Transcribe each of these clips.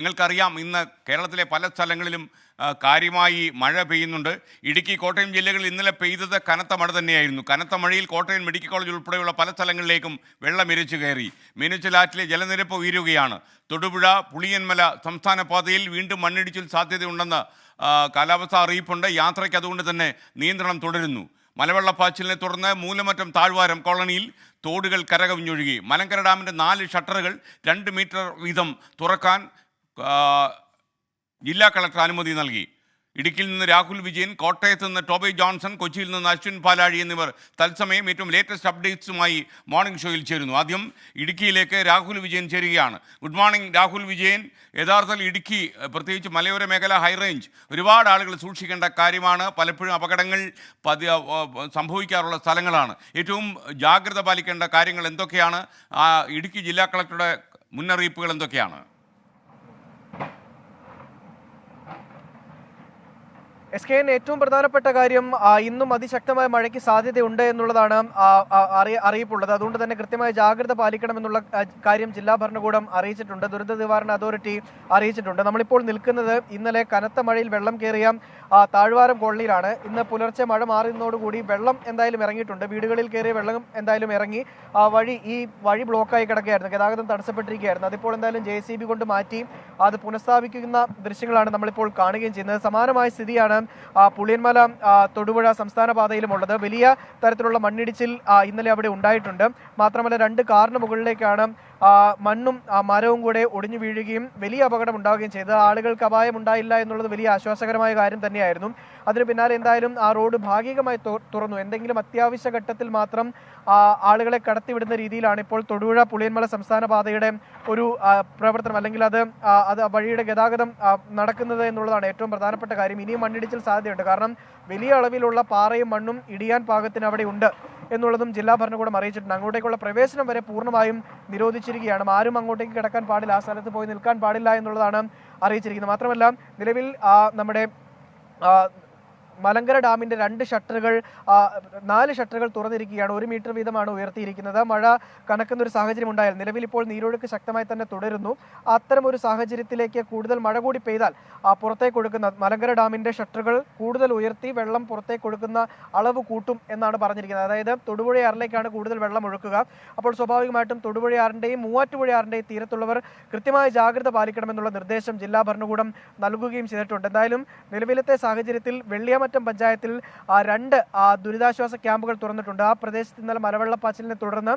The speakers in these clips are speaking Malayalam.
നിങ്ങൾക്കറിയാം ഇന്ന് കേരളത്തിലെ പല സ്ഥലങ്ങളിലും കാര്യമായി മഴ പെയ്യുന്നുണ്ട്. ഇടുക്കി കോട്ടയം ജില്ലകളിൽ ഇന്നലെ പെയ്തത് കനത്ത മഴ തന്നെയായിരുന്നു. കനത്ത മഴയിൽ കോട്ടയം മെഡിക്കൽ കോളേജ് ഉൾപ്പെടെയുള്ള പല സ്ഥലങ്ങളിലേക്കും വെള്ളം ഇരച്ചു കയറി. മീനച്ചിലാറ്റിലെ ജലനിരപ്പ് ഉയരുകയാണ്. തൊടുപുഴ പുളിയന്മല സംസ്ഥാന പാതയിൽ വീണ്ടും മണ്ണിടിച്ചിൽ സാധ്യതയുണ്ടെന്ന് കാലാവസ്ഥാ അറിയിപ്പുണ്ട്. യാത്രയ്ക്ക് അതുകൊണ്ട് തന്നെ നിയന്ത്രണം തുടരുന്നു. മലവെള്ളപ്പാച്ചിലിനെ തുടർന്ന് മൂലമറ്റം താഴ്വാരം കോളനിയിൽ തോടുകൾ കരകവിഞ്ഞൊഴുകി. മലങ്കര ഡാമിന്റെ നാല് ഷട്ടറുകൾ രണ്ട് മീറ്റർ വീതം തുറക്കാൻ ജില്ലാ കളക്ടർ അനുമതി നൽകി. ഇടുക്കിയിൽ നിന്ന് രാഹുൽ വിജയൻ കോട്ടയത്ത് നിന്ന് ടോബി ജോൺസൺ കൊച്ചിയിൽ നിന്ന് അശ്വിൻ പാലാഴി എന്നിവർ തത്സമയം ഏറ്റവും ലേറ്റസ്റ്റ് അപ്ഡേറ്റ്സുമായി മോർണിംഗ് ഷോയിൽ ചേരുന്നു. ആദ്യം ഇടുക്കിയിലേക്ക് രാഹുൽ വിജയൻ ചേരുകയാണ്. Good morning Rahul Vijayan. യഥാർത്ഥത്തിൽ ഇടുക്കി പ്രത്യേകിച്ച് മലയോര മേഖല ഹൈറേഞ്ച് ഒരുപാട് ആളുകൾ സൂക്ഷിക്കേണ്ട കാര്യമാണ്. പലപ്പോഴും അപകടങ്ങൾ പതി സംഭവിക്കാറുള്ള സ്ഥലങ്ങളാണ്. ഏറ്റവും ജാഗ്രത പാലിക്കേണ്ട കാര്യങ്ങൾ എന്തൊക്കെയാണ്? ഇടുക്കി ജില്ലാ കളക്ടറുടെ മുന്നറിയിപ്പുകൾ എന്തൊക്കെയാണ്? എസ് കെ എൻ ഏറ്റവും പ്രധാനപ്പെട്ട കാര്യം ഇന്നും അതിശക്തമായ മഴയ്ക്ക് സാധ്യതയുണ്ട് എന്നുള്ളതാണ് അറിയിപ്പുള്ളത്. അതുകൊണ്ട് തന്നെ കൃത്യമായ ജാഗ്രത പാലിക്കണമെന്നുള്ള കാര്യം ജില്ലാ ഭരണകൂടം അറിയിച്ചിട്ടുണ്ട്. ദുരന്ത നിവാരണ അതോറിറ്റി അറിയിച്ചിട്ടുണ്ട്. നമ്മളിപ്പോൾ നിൽക്കുന്നത് ഇന്നലെ കനത്ത മഴയിൽ വെള്ളം കയറിയ താഴ്വാരം കോളനിയിലാണ്. ഇന്ന് പുലർച്ചെ മഴ മാറുന്നതോടുകൂടി വെള്ളം എന്തായാലും ഇറങ്ങിയിട്ടുണ്ട്. വീടുകളിൽ കയറിയ വെള്ളം എന്തായാലും ഇറങ്ങി. ആ വഴി ഈ വഴി ബ്ലോക്കായി കിടക്കുകയായിരുന്നു. ഗതാഗതം തടസ്സപ്പെട്ടിരിക്കുകയായിരുന്നു. അതിപ്പോൾ എന്തായാലും ജെ സി ബി കൊണ്ട് മാറ്റി അത് പുനഃസ്ഥാപിക്കുന്ന ദൃശ്യങ്ങളാണ് നമ്മളിപ്പോൾ കാണുകയും ചെയ്യുന്നത്. സമാനമായ സ്ഥിതിയാണ് പുളിയന്മല തൊടുപുഴ സംസ്ഥാന പാതയിലുമുള്ളത്. വലിയ തരത്തിലുള്ള മണ്ണിടിച്ചിൽ ഇന്നലെ അവിടെ ഉണ്ടായിട്ടുണ്ട്. മാത്രമല്ല രണ്ട് കാറിന് മുകളിലേക്കാണ് മണ്ണും മരവും കൂടെ ഒടിഞ്ഞു വീഴുകയും വലിയ അപകടം ഉണ്ടാവുകയും ചെയ്തത്. ആളുകൾക്ക് അപായം ഉണ്ടായില്ല എന്നുള്ളത് വലിയ ആശ്വാസകരമായ കാര്യം തന്നെയായിരുന്നു. അതിന് പിന്നാലെ എന്തായാലും ആ റോഡ് ഭാഗികമായി തുറന്നു. എന്തെങ്കിലും അത്യാവശ്യ ഘട്ടത്തിൽ മാത്രം ആളുകളെ കടത്തിവിടുന്ന രീതിയിലാണ് ഇപ്പോൾ തൊടുപുഴ പുളിയന്മല സംസ്ഥാന പാതയുടെ ഒരു പ്രവർത്തനം അല്ലെങ്കിൽ അത് അത് വഴിയുടെ ഗതാഗതം നടക്കുന്നത് എന്നുള്ളതാണ് ഏറ്റവും പ്രധാനപ്പെട്ട കാര്യം. ഇനിയും മണ്ണിടിച്ചിൽ സാധ്യതയുണ്ട്. കാരണം വലിയ അളവിലുള്ള പാറയും മണ്ണും ഇടിയാൻ പാകത്തിന് അവിടെ ഉണ്ട് എന്നുള്ളതും ജില്ലാ ഭരണകൂടം അറിയിച്ചിട്ടുണ്ട്. അങ്ങോട്ടേക്കുള്ള പ്രവേശനം വരെ പൂർണമായും നിരോധിച്ചിരിക്കുകയാണ്. ആരും അങ്ങോട്ടേക്ക് കിടക്കാൻ പാടില്ല. ആ സ്ഥലത്ത് പോയി നിൽക്കാൻ പാടില്ല എന്നുള്ളതാണ് അറിയിച്ചിരിക്കുന്നത്. മാത്രമല്ല നിലവിൽ നമ്മുടെ ആ, മലങ്കര ഡാമിന്റെ രണ്ട് ഷട്ടറുകൾ നാല് ഷട്ടറുകൾ തുറന്നിരിക്കുകയാണ്. ഒരു മീറ്റർ വീതമാണ് ഉയർത്തിയിരിക്കുന്നത്. മഴ കനക്കുന്ന ഒരു സാഹചര്യം ഉണ്ടായാൽ നിലവിൽ ഇപ്പോൾ നീരൊഴുക്ക് ശക്തമായി തന്നെ തുടരുന്നു. അത്തരം ഒരു സാഹചര്യത്തിലേക്ക് കൂടുതൽ മഴ കൂടി പെയ്താൽ പുറത്തേക്ക് കൊടുക്കുന്ന മലങ്കര ഡാമിന്റെ ഷട്ടറുകൾ കൂടുതൽ ഉയർത്തി വെള്ളം പുറത്തേക്ക് കൊടുക്കുന്ന അളവ് കൂട്ടും എന്നാണ് പറഞ്ഞിരിക്കുന്നത്. അതായത് തൊടുപുഴയാറിലേക്കാണ് കൂടുതൽ വെള്ളം ഒഴുക്കുക. അപ്പോൾ സ്വാഭാവികമായിട്ടും തൊടുപുഴയാറിന്റെയും മൂവാറ്റുപുഴയാറിന്റെയും തീരത്തുള്ളവർ കൃത്യമായ ജാഗ്രത പാലിക്കണമെന്നുള്ള നിർദ്ദേശം ജില്ലാ ഭരണകൂടം നൽകുകയും ചെയ്തിട്ടുണ്ട്. എന്തായാലും നിലവിലത്തെ സാഹചര്യത്തിൽ വെള്ളിയാമറ്റം പഞ്ചായത്തിൽ രണ്ട് ദുരിതാശ്വാസ ക്യാമ്പുകൾ തുറന്നിട്ടുണ്ട്. ആ പ്രദേശത്ത് ഇന്നലെ മലവെള്ളപ്പാച്ചിലിനെ തുടർന്ന്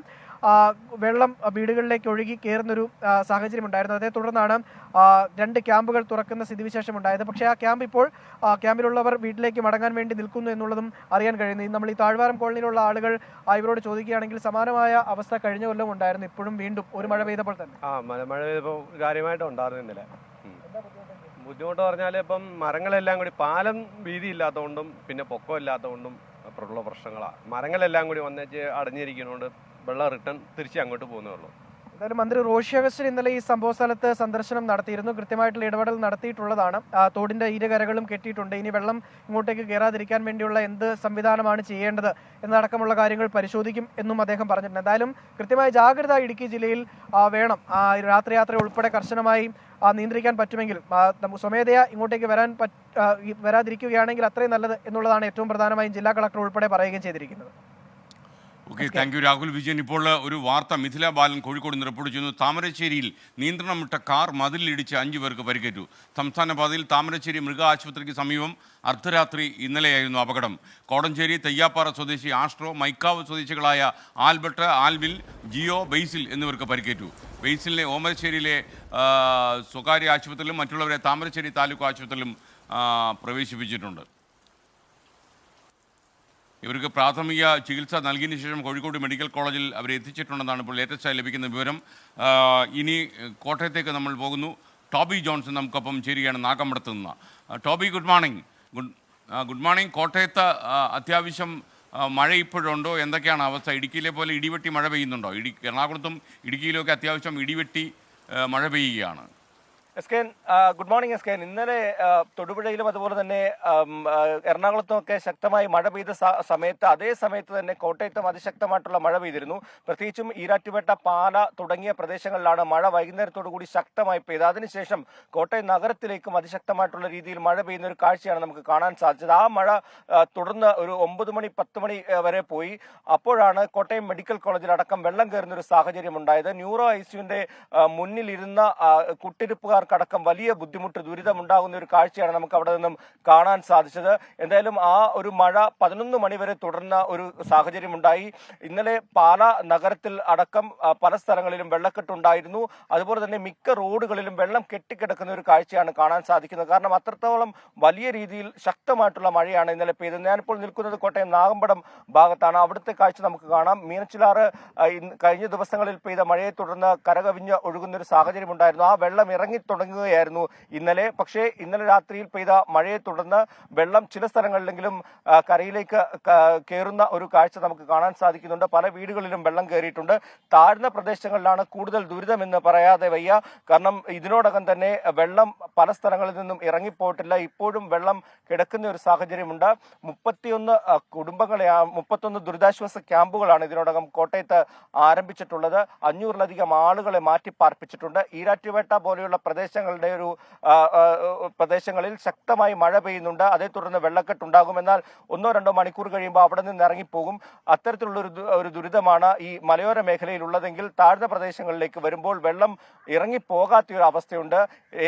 വെള്ളം വീടുകളിലേക്ക് ഒഴുകി കയറുന്നൊരു സാഹചര്യം ഉണ്ടായിരുന്നു. അതേ തുടർന്നാണ് രണ്ട് ക്യാമ്പുകൾ തുറക്കുന്ന സ്ഥിതിവിശേഷം ഉണ്ടായത്. പക്ഷേ ആ ക്യാമ്പ് ഇപ്പോൾ ക്യാമ്പിലുള്ളവർ വീട്ടിലേക്ക് മടങ്ങാൻ വേണ്ടി നിൽക്കുന്നു എന്നുള്ളതും അറിയാൻ കഴിയുന്നു. നമ്മൾ ഈ താഴ്വാരം കോളനിയിലുള്ള ആളുകൾ ഇവരോട് ചോദിക്കുകയാണെങ്കിൽ സമാനമായ അവസ്ഥ കഴിഞ്ഞ കൊല്ലം ഉണ്ടായിരുന്നു. ഇപ്പോഴും വീണ്ടും ഒരു മഴ പെയ്തപ്പോൾ തന്നെ. ആ മഴ പെയ്തപ്പോൾ കാര്യമായിട്ട് ഉണ്ടായിരുന്നില്ല. ബുദ്ധിമുട്ട് പറഞ്ഞാൽ ഇപ്പം മരങ്ങളെല്ലാം കൂടി പാലം വീതി ഇല്ലാത്തതുകൊണ്ടും പിന്നെ പൊക്കം ഇല്ലാത്തതുകൊണ്ടും ഉള്ള പ്രശ്നങ്ങളാണ് മരങ്ങളെല്ലാം കൂടി വന്നേച്ച് അടഞ്ഞിരിക്കുന്നതുകൊണ്ട് വെള്ളം റിട്ടേൺ തിരിച്ച് അങ്ങോട്ട് പോകുന്നേ ഉള്ളൂ. എന്തായാലും മന്ത്രി റോഷി അഗസ്റ്റിൻ ഇന്നലെ ഈ സംഭവ സ്ഥലത്ത് സന്ദർശനം നടത്തിയിരുന്നു. കൃത്യമായിട്ടുള്ള ഇടപെടൽ നടത്തിയിട്ടുള്ളതാണ്. തോടിന്റെ ഇരുകരകളും കെട്ടിയിട്ടുണ്ട്. ഇനി വെള്ളം ഇങ്ങോട്ടേക്ക് കയറാതിരിക്കാൻ വേണ്ടിയുള്ള എന്ത് സംവിധാനമാണ് ചെയ്യേണ്ടത് എന്നടക്കമുള്ള കാര്യങ്ങൾ പരിശോധിക്കും എന്നും അദ്ദേഹം പറഞ്ഞിട്ടുണ്ട്. എന്തായാലും കൃത്യമായ ജാഗ്രത ഇടുക്കി ജില്ലയിൽ വേണം. ആ, രാത്രി യാത്ര ഉൾപ്പെടെ കർശനമായി നിയന്ത്രിക്കാൻ പറ്റുമെങ്കിൽ സ്വമേധയാ ഇങ്ങോട്ടേക്ക് വരാൻ വരാതിരിക്കുകയാണെങ്കിൽ അത്രയും നല്ലത് എന്നുള്ളതാണ് ഏറ്റവും പ്രധാനമായും ജില്ലാ കളക്ടർ ഉൾപ്പെടെ പറയുകയും ചെയ്തിരിക്കുന്നത്. Okay thank you Rahul Vijayan ഇപ്പോൾ ഒരു വാർത്ത മിഥില ബാലൻ കോഴിക്കോട് നിന്ന് റിപ്പോർട്ട് ചെയ്യുന്നു. താമരശ്ശേരിയിൽ നിയന്ത്രണം വിട്ട കാർ മതിലിടിച്ച് അഞ്ചു പേർക്ക് പരിക്കേറ്റു. സംസ്ഥാന പാതയിൽ താമരശ്ശേരി മൃഗ ആശുപത്രിക്ക് സമീപം അർദ്ധരാത്രി ഇന്നലെയായിരുന്നു അപകടം. കോടഞ്ചേരി തെയ്യാപ്പാറ സ്വദേശി ആസ്ട്രോ മൈക്കാവ് സ്വദേശികളായ ആൽബർട്ട് ആൽവിൽ ജിയോ ബെയ്സിൽ എന്നിവർക്ക് പരിക്കേറ്റു. ബെയ്സിലിനെ ഓമരശ്ശേരിയിലെ സ്വകാര്യ ആശുപത്രിയിലും മറ്റുള്ളവരെ താമരശ്ശേരി താലൂക്ക് ആശുപത്രിയിലും പ്രവേശിപ്പിച്ചിട്ടുണ്ട്. ഇവർക്ക് പ്രാഥമിക ചികിത്സ നൽകിയതിനു ശേഷം കോഴിക്കോട് മെഡിക്കൽ കോളേജിൽ അവരെ എത്തിച്ചിട്ടുണ്ടെന്നാണ് ഇപ്പോൾ ലേറ്റസ്റ്റായി ലഭിക്കുന്ന വിവരം. ഇനി കോട്ടയത്തേക്ക് നമ്മൾ പോകുന്നു. ടോബി ജോൺസൺ നമുക്കൊപ്പം ചേരുകയാണ് നാഗമ്പടത്ത് നിന്ന്. Toby good morning good good morning കോട്ടയത്ത് അത്യാവശ്യം മഴ ഇപ്പോഴുണ്ടോ? എന്തൊക്കെയാണ് അവസ്ഥ? ഇടുക്കിയിലെ പോലെ ഇടിവെട്ടി മഴ പെയ്യുന്നുണ്ടോ? ഇടി എറണാകുളത്തും ഇടുക്കിയിലുമൊക്കെ അത്യാവശ്യം ഇടിവെട്ടി മഴ പെയ്യുകയാണ്. Yes good morning yes K ഇന്നലെ തൊടുപുഴയിലും അതുപോലെ തന്നെ എറണാകുളത്തും ഒക്കെ ശക്തമായി മഴ പെയ്ത സമയത്ത് അതേ സമയത്ത് തന്നെ കോട്ടയത്തും അതിശക്തമായിട്ടുള്ള മഴ പെയ്തിരുന്നു. പ്രത്യേകിച്ചും ഈരാറ്റുപേട്ട പാല തുടങ്ങിയ പ്രദേശങ്ങളിലാണ് മഴ വൈകുന്നേരത്തോടു കൂടി ശക്തമായി പെയ്തത്. അതിനുശേഷം കോട്ടയം നഗരത്തിലേക്കും അതിശക്തമായിട്ടുള്ള രീതിയിൽ മഴ പെയ്യുന്ന ഒരു കാഴ്ചയാണ് നമുക്ക് കാണാൻ സാധിച്ചത്. ആ മഴ തുടർന്ന് ഒരു ഒമ്പത് മണി പത്ത് മണി വരെ പോയി. അപ്പോഴാണ് കോട്ടയം മെഡിക്കൽ കോളേജിൽ അടക്കം വെള്ളം കയറുന്ന ഒരു സാഹചര്യം ഉണ്ടായത്. ന്യൂറോ ഐസിയുന്റെ മുന്നിലിരുന്ന ആ, കുട്ടിരിപ്പുകാർക്കടക്കം വലിയ ബുദ്ധിമുട്ട് ദുരിതമുണ്ടാകുന്ന ഒരു കാഴ്ചയാണ് നമുക്ക് അവിടെ നിന്നും കാണാൻ സാധിച്ചത്. എന്തായാലും ആ ഒരു മഴ പതിനൊന്ന് മണിവരെ തുടർന്ന ഒരു സാഹചര്യം ഉണ്ടായി ഇന്നലെ പാല നഗരത്തിൽ അടക്കം പല സ്ഥലങ്ങളിലും വെള്ളക്കെട്ടുണ്ടായിരുന്നു അതുപോലെ തന്നെ മിക്ക റോഡുകളിലും വെള്ളം കെട്ടിക്കിടക്കുന്ന ഒരു കാഴ്ചയാണ് കാണാൻ സാധിക്കുന്നത്. കാരണം അത്രത്തോളം വലിയ രീതിയിൽ ശക്തമായിട്ടുള്ള മഴയാണ് ഇന്നലെ പെയ്തത്. ഞാനിപ്പോൾ നിൽക്കുന്നത് കോട്ടയം നാഗമ്പടം ഭാഗത്താണ്. അവിടുത്തെ കാഴ്ച നമുക്ക് കാണാം. മീനച്ചിലാറ് കഴിഞ്ഞ ദിവസങ്ങളിൽ പെയ്ത മഴയെ തുടർന്ന് കരകവിഞ്ഞ് ഒഴുകുന്ന ഒരു സാഹചര്യം ഉണ്ടായിരുന്നു ആ വെള്ളം ഇറങ്ങി തുടങ്ങുകയായിരുന്നു. ഇന്നലെ പക്ഷേ ഇന്നലെ രാത്രിയിൽ പെയ്ത മഴയെ തുടർന്ന് വെള്ളം ചില സ്ഥലങ്ങളിലെങ്കിലും കരയിലേക്ക് കയറുന്ന ഒരു കാഴ്ച നമുക്ക് കാണാൻ സാധിക്കുന്നുണ്ട്. പല വീടുകളിലും വെള്ളം കയറിയിട്ടുണ്ട്. താഴ്ന്ന പ്രദേശങ്ങളിലാണ് കൂടുതൽ ദുരിതമെന്ന് പറയാതെ വയ്യ. കാരണം ഇതിനോടകം തന്നെ വെള്ളം പല സ്ഥലങ്ങളിൽ നിന്നും ഇറങ്ങിപ്പോയിട്ടില്ല. ഇപ്പോഴും വെള്ളം കിടക്കുന്ന ഒരു സാഹചര്യമുണ്ട്. മുപ്പത്തിയൊന്ന് കുടുംബങ്ങളെ മുപ്പത്തൊന്ന് ദുരിതാശ്വാസ ക്യാമ്പുകളാണ് ഇതിനോടകം കോട്ടയത്ത് ആരംഭിച്ചിട്ടുള്ളത്. അഞ്ഞൂറിലധികം ആളുകളെ മാറ്റി പാർപ്പിച്ചിട്ടുണ്ട് ഈരാറ്റുപേട്ട പോലെയുള്ള പ്രദേശങ്ങളുടെ ഒരു പ്രദേശങ്ങളിൽ ശക്തമായി മഴ പെയ്യുന്നുണ്ട്. അതേ തുടർന്ന് വെള്ളക്കെട്ടുണ്ടാകും എന്നാൽ ഒന്നോ രണ്ടോ മണിക്കൂർ കഴിയുമ്പോൾ അവിടെ നിന്ന് ഇറങ്ങിപ്പോകും. അത്തരത്തിലുള്ള ഒരു ഒരു ദുരിതമാണ് ഈ മലയോര മേഖലയിൽ ഉള്ളതെങ്കിൽ താഴ്ന്ന പ്രദേശങ്ങളിലേക്ക് വരുമ്പോൾ വെള്ളം ഇറങ്ങിപ്പോകാത്ത ഒരു അവസ്ഥയുണ്ട്.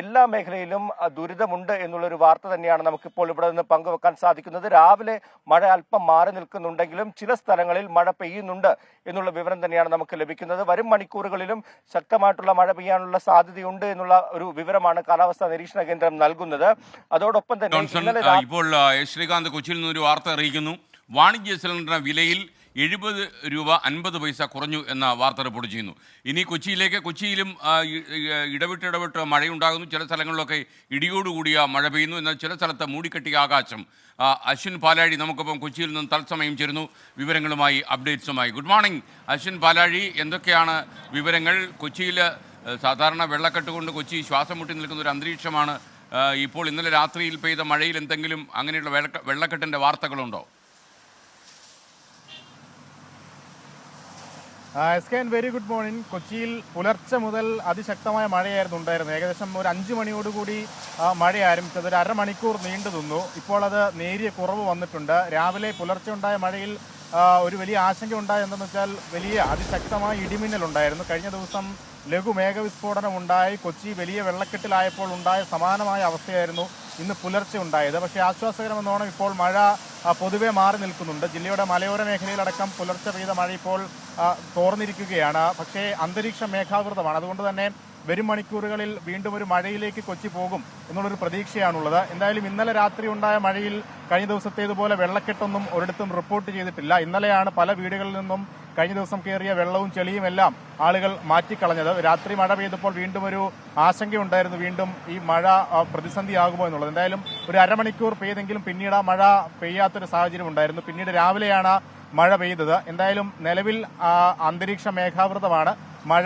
എല്ലാ മേഖലയിലും ദുരിതമുണ്ട് എന്നുള്ളൊരു വാർത്ത തന്നെയാണ് നമുക്കിപ്പോൾ ഇവിടെ നിന്ന് പങ്കുവെക്കാൻ സാധിക്കുന്നത്. രാവിലെ മഴ അല്പം മാറി നിൽക്കുന്നുണ്ടെങ്കിലും ചില സ്ഥലങ്ങളിൽ മഴ പെയ്യുന്നുണ്ട് എന്നുള്ള വിവരം തന്നെയാണ് നമുക്ക് ലഭിക്കുന്നത്. വരും മണിക്കൂറുകളിലും ശക്തമായിട്ടുള്ള മഴ പെയ്യാനുള്ള സാധ്യതയുണ്ട് എന്നുള്ള ഒരു വിവരമാണ് കാലാവസ്ഥാ നിരീക്ഷണ കേന്ദ്രം നൽകുന്നത്. അതോടൊപ്പം തന്നെ ഇപ്പോൾ ശ്രീകാന്ത് കൊച്ചിയിൽ നിന്നൊരു വാർത്ത അറിയിക്കുന്നു. വാണിജ്യ സിലിണ്ടറിന് വിലയിൽ എഴുപത് രൂപ അൻപത് പൈസ കുറഞ്ഞു എന്ന വാർത്ത റിപ്പോർട്ട് ചെയ്യുന്നു. ഇനി കൊച്ചിയിലേക്ക് കൊച്ചിയിലും ഇടവിട്ട് ഇടവിട്ട് മഴയുണ്ടാകുന്നു. ചില സ്ഥലങ്ങളിലൊക്കെ ഇടിയോടുകൂടിയ മഴ പെയ്യുന്നു. എന്നാൽ ചില സ്ഥലത്ത് മൂടിക്കെട്ടിയ ആകാശം. അശ്വിൻ പാലാഴി നമുക്കൊപ്പം കൊച്ചിയിൽ നിന്നും തത്സമയം ചേരുന്നു. വിവരങ്ങളുമായി അപ്ഡേറ്റ്സുമായി. ഗുഡ് മോർണിംഗ് അശ്വിൻ പാലാഴി. എന്തൊക്കെയാണ് വിവരങ്ങൾ? കൊച്ചിയിൽ സാധാരണ വെള്ളക്കെട്ട് കൊണ്ട് കൊച്ചി ശ്വാസം മുട്ടി നിൽക്കുന്ന ഒരു അന്തരീക്ഷമാണ്. ഇപ്പോൾ ഇന്നലെ രാത്രിയിൽ പെയ്ത മഴയിൽ എന്തെങ്കിലും അങ്ങനെയുള്ള വെള്ളക്കെട്ടിന്റെ വാർത്തകളുണ്ടോ? Yes K very good morning കൊച്ചിയിൽ പുലർച്ചെ മുതൽ അതിശക്തമായ മഴയായിരുന്നു ഉണ്ടായിരുന്നത്. ഏകദേശം ഒരു അഞ്ച് മണിയോടുകൂടി മഴ ആരംഭിച്ചത് ഒരു അരമണിക്കൂർ നീണ്ടു നിന്നു. ഇപ്പോൾ അത് നേരിയ കുറവ് വന്നിട്ടുണ്ട്. രാവിലെ പുലർച്ചെ ഉണ്ടായ മഴയിൽ ഒരു വലിയ ആശങ്ക ഉണ്ടായ. വെച്ചാൽ വലിയ അതിശക്തമായ ഇടിമിന്നൽ ഉണ്ടായിരുന്നു കഴിഞ്ഞ ദിവസം ലഘു മേഘവിസ്ഫോടനം ഉണ്ടായി. കൊച്ചി വലിയ വെള്ളക്കെട്ടിലായപ്പോൾ ഉണ്ടായ സമാനമായ അവസ്ഥയായിരുന്നു ഇന്ന് പുലർച്ചെ ഉണ്ടായത്. പക്ഷേ ആശ്വാസകരമെന്നോണം ഇപ്പോൾ മഴ പൊതുവെ മാറി നിൽക്കുന്നുണ്ട്. ജില്ലയുടെ മലയോര മേഖലയിലടക്കം പുലർച്ചെ പെയ്ത മഴ ഇപ്പോൾ തോർന്നിരിക്കുകയാണ്. പക്ഷേ അന്തരീക്ഷം മേഘാവൃതമാണ്. അതുകൊണ്ട് തന്നെ വരും മണിക്കൂറുകളിൽ വീണ്ടും ഒരു മഴയിലേക്ക് കൊച്ചി പോകും എന്നുള്ളൊരു പ്രതീക്ഷയാണുള്ളത്. എന്തായാലും ഇന്നലെ രാത്രി ഉണ്ടായ മഴയിൽ കഴിഞ്ഞ ദിവസത്തേതുപോലെ വെള്ളക്കെട്ടൊന്നും ഒരിടത്തും റിപ്പോർട്ട് ചെയ്തിട്ടില്ല. ഇന്നലെയാണ് പല വീടുകളിൽ നിന്നും കഴിഞ്ഞ ദിവസം കയറിയ വെള്ളവും ചെളിയും എല്ലാം ആളുകൾ മാറ്റിക്കളഞ്ഞത്. രാത്രി മഴ പെയ്തപ്പോൾ വീണ്ടും ഒരു ആശങ്കയുണ്ടായിരുന്നു. വീണ്ടും ഈ മഴ പ്രതിസന്ധി പ്രതിസന്ധിയാകുമോ എന്നുള്ളത്. എന്തായാലും ഒരു അരമണിക്കൂർ പെയ്തെങ്കിലും പിന്നീട് ആ മഴ പെയ്യാത്തൊരു സാഹചര്യം ഉണ്ടായിരുന്നു. പിന്നീട് രാവിലെയാണ് മഴ പെയ്തത്. എന്തായാലും നിലവിൽ അന്തരീക്ഷ മേഘാവൃതമാണ്. മഴ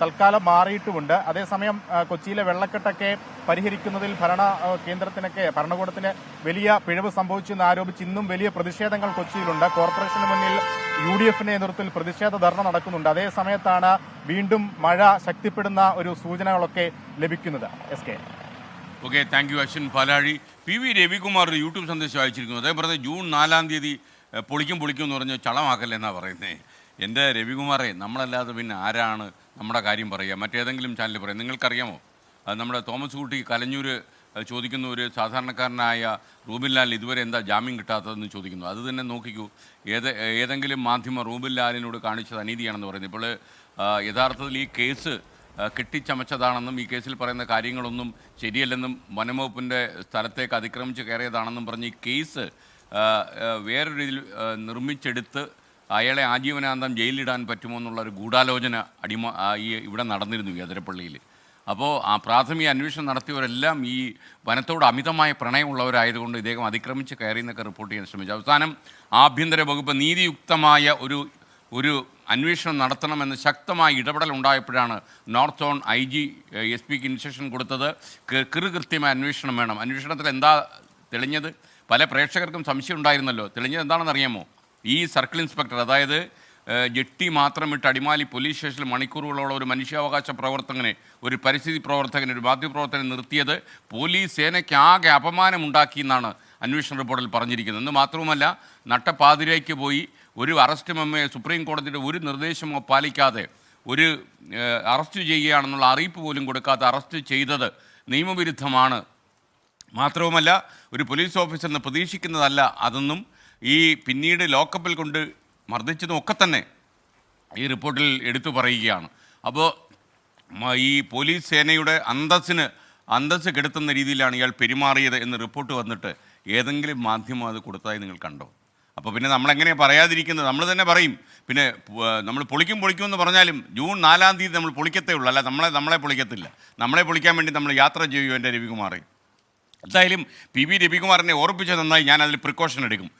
തൽക്കാലം മാറിയിട്ടുമുണ്ട്. അതേസമയം കൊച്ചിയിലെ വെള്ളക്കെട്ടൊക്കെ പരിഹരിക്കുന്നതിൽ ഭരണ കേന്ദ്രത്തിനൊക്കെ ഭരണകൂടത്തിന് വലിയ പിഴവ് സംഭവിച്ചെന്ന് ആരോപിച്ച് ഇന്നും വലിയ പ്രതിഷേധങ്ങൾ കൊച്ചിയിലുണ്ട്. കോർപ്പറേഷന് മുന്നിൽ യു ഡി എഫിന്റെ നേതൃത്വത്തിൽ പ്രതിഷേധ ധർണ നടക്കുന്നുണ്ട്. അതേ സമയത്താണ് വീണ്ടും മഴ ശക്തിപ്പെടുന്ന ഒരു സൂചനകളൊക്കെ ലഭിക്കുന്നത്. Yes K. Okay thank you Ashwin Palazhi. P V Ravikumar YouTube സന്ദേശം അയച്ചിരിക്കുന്നു. അതേപോലെ ജൂൺ നാലാം തീയതി പൊളിക്കും പൊളിക്കും എന്ന് പറഞ്ഞ് ചളമാക്കല്ലെന്നാണ് പറയുന്നത് എന്റെ രവികുമാറെ നമ്മളല്ലാതെ പിന്നെ ആരാണ്? നമ്മുടെ കാര്യം പറയുക. മറ്റേതെങ്കിലും ചാനൽ പറയാം നിങ്ങൾക്കറിയാമോ? അത് നമ്മുടെ തോമസ് കുട്ടി കലഞ്ഞൂർ ചോദിക്കുന്ന ഒരു സാധാരണക്കാരനായ റൂബിൻലാൽ ഇതുവരെ എന്താ ജാമ്യം കിട്ടാത്തതെന്ന് ചോദിക്കുന്നു. അത് തന്നെ നോക്കിക്കൂ. ഏത് ഏതെങ്കിലും മാധ്യമ റൂബിൻലാലിനോട് കാണിച്ചത് അനീതിയാണെന്ന് പറയുന്നത്. ഇപ്പോൾ യഥാർത്ഥത്തിൽ ഈ കേസ് കെട്ടിച്ചമച്ചതാണെന്നും ഈ കേസിൽ പറയുന്ന കാര്യങ്ങളൊന്നും ശരിയല്ലെന്നും വനംവകുപ്പിന്റെ സ്ഥലത്തേക്ക് അതിക്രമിച്ച് കയറിയതാണെന്നും പറഞ്ഞ് ഈ കേസ് വേറൊരു രീതിയിൽ നിർമ്മിച്ചെടുത്ത് അയാളെ ആജീവനാന്തം ജയിലിലിടാൻ പറ്റുമോ എന്നുള്ളൊരു ഗൂഢാലോചന അടിമ ഈ ഇവിടെ നടന്നിരുന്നു യദരപ്പള്ളിയിൽ അപ്പോൾ ആ പ്രാഥമിക അന്വേഷണം നടത്തിയവരെല്ലാം ഈ വനത്തോട് അമിതമായ പ്രണയമുള്ളവരായതുകൊണ്ട് ഇദ്ദേഹം അതിക്രമിച്ച് കയറി എന്നൊക്കെ റിപ്പോർട്ട് ചെയ്യാൻ ശ്രമിച്ചു. അവസാനം ആഭ്യന്തര വകുപ്പ് നീതിയുക്തമായ ഒരു ഒരു അന്വേഷണം നടത്തണമെന്ന് ശക്തമായ ഇടപെടൽ ഉണ്ടായപ്പോഴാണ് north zone I G S pick instruction കൊടുത്തത്. കൃത്യമായ അന്വേഷണം വേണം. അന്വേഷണത്തിൽ എന്താ തെളിഞ്ഞത്? പല പ്രേക്ഷകർക്കും സംശയം ഉണ്ടായിരുന്നല്ലോ. തെളിഞ്ഞത് എന്താണെന്ന് അറിയാമോ ഈ സർക്കിൾ ഇൻസ്പെക്ടർ അതായത് ജെട്ടി മാത്രം ഇട്ട് അടിമാലി പോലീസ് സ്റ്റേഷനിൽ മണിക്കൂറുകളോളം ഒരു മനുഷ്യാവകാശ പ്രവർത്തകനെ ഒരു പരിസ്ഥിതി പ്രവർത്തകനെ ഒരു മാധ്യമപ്രവർത്തകനെ നിർത്തിയത് പോലീസ് സേനയ്ക്ക് ആകെ അപമാനമുണ്ടാക്കി എന്നാണ് അന്വേഷണ റിപ്പോർട്ടിൽ പറഞ്ഞിരിക്കുന്നത്. എന്ന് മാത്രവുമല്ല നട്ടപ്പാതിരയ്ക്ക് പോയി ഒരു അറസ്റ്റ് മെമ്മയെ സുപ്രീം കോടതിയുടെ ഒരു നിർദ്ദേശമോ പാലിക്കാതെ ഒരു അറസ്റ്റ് ചെയ്യുകയാണെന്നുള്ള അറിയിപ്പ് പോലും കൊടുക്കാതെ അറസ്റ്റ് ചെയ്തത് നിയമവിരുദ്ധമാണ്. മാത്രവുമല്ല ഒരു പോലീസ് ഓഫീസറിന് പ്രതീക്ഷിക്കുന്നതല്ല അതൊന്നും ഈ പിന്നീട് ലോക്കപ്പിൽ കൊണ്ട് മർദ്ദിച്ചതും ഒക്കെ തന്നെ ഈ റിപ്പോർട്ടിൽ എടുത്തു പറയുകയാണ്. അപ്പോൾ ഈ പോലീസ് സേനയുടെ അന്തസ്സിന് അന്തസ്സ് കെടുത്തുന്ന രീതിയിലാണ് ഇയാൾ പെരുമാറിയത് എന്ന് റിപ്പോർട്ട് വന്നിട്ട് ഏതെങ്കിലും മാധ്യമം അത് കൊടുത്തതായി നിങ്ങൾ കണ്ടോ? അപ്പോൾ പിന്നെ നമ്മളെങ്ങനെയാണ് പറയാതിരിക്കുന്നത്? നമ്മൾ തന്നെ പറയും. പിന്നെ നമ്മൾ പൊളിക്കും പൊളിക്കും എന്ന് പറഞ്ഞാലും ജൂൺ നാലാം തീയതി നമ്മൾ പൊളിക്കത്തേ ഉള്ളൂ. അല്ല നമ്മളെ നമ്മളെ പൊളിക്കത്തില്ല. നമ്മളെ പൊളിക്കാൻ വേണ്ടി നമ്മൾ യാത്ര ചെയ്യുമോ എന്റെ രവികുമാറെ. എന്തായാലും പി വി രവികുമാറിനെ ഓർപ്പിച്ചത് നന്നായി ഞാൻ അതിൽ പ്രിക്കോഷൻ എടുക്കും.